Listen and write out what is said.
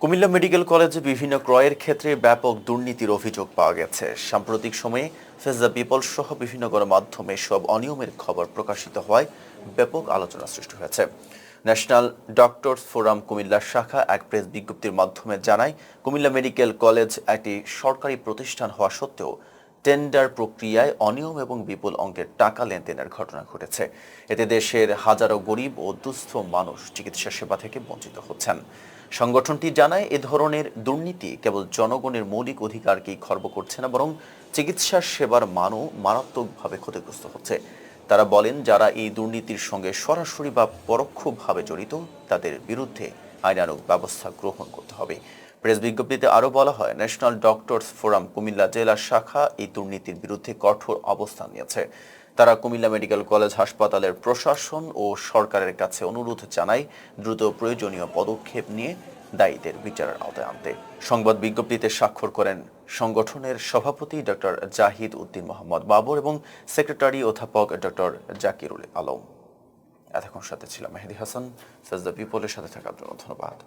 Comilla medical কলেজে বিভিন্ন ক্রয়ের ক্ষেত্রে ব্যাপক দুর্নীতির অভিযোগ পাওয়া গেছে। সাম্প্রতিক সময়ে ফেজা পিপল সহ বিভিন্ন গণমাধ্যমে সব অনিয়মের খবর প্রকাশিত হওয়ায় ব্যাপক আলোচনা সৃষ্টি হয়েছে। ন্যাশনাল ডক্টরস ফোরাম কুমিল্লার শাখা এক প্রেস বিজ্ঞপ্তির মাধ্যমে জানায়, কুমিল্লা মেডিকেল কলেজ একটি সরকারি প্রতিষ্ঠান হওয়া সত্ত্বেও টেন্ডার প্রক্রিয়ায় অনিয়ম এবং বিপুল অঙ্কের টাকা লেনদেনের ঘটনা ঘটেছে। এতে দেশের হাজারো গরিব ও দুস্থ মানুষ চিকিৎসা সেবা থেকে বঞ্চিত হচ্ছেন। সংগঠনটি জানায়, এ ধরনের দুর্নীতি কেবল জনগণের মৌলিক অধিকারকেই খর্ব করছে না, বরং চিকিৎসা সেবার মানও মারাত্মকভাবে ক্ষতিগ্রস্ত হচ্ছে। তারা বলেন, যারা এই দুর্নীতির সঙ্গে সরাসরি বা পরোক্ষভাবে জড়িত, তাদের বিরুদ্ধে আইনানুগ ব্যবস্থা গ্রহণ করতে হবে। প্রেস বিজ্ঞপ্তিতে আরও বলা হয়, ন্যাশনাল ডক্টরস ফোরাম কুমিল্লা জেলা শাখা এই দুর্নীতির বিরুদ্ধে কঠোর অবস্থান নিয়েছে। তারা কুমিল্লা মেডিকেল কলেজ হাসপাতালের প্রশাসন ও সরকারের কাছে অনুরোধ জানায়, দ্রুত প্রয়োজনীয় পদক্ষেপ নিয়ে দায়ীদের বিচারের আওতায় আনতে। সংবাদ বিজ্ঞপ্তিতে স্বাক্ষর করেন সংগঠনের সভাপতি ডক্টর জাহিদ উদ্দিন মোহাম্মদ বাবর এবং সেক্রেটারি অধ্যাপক ডক্টর জাকিরুল আলম। এতক্ষণ সাথে ছিলাম মেহেদি হাসান সাজদা পিপলের সাথে থাকার জন্য ধন্যবাদ।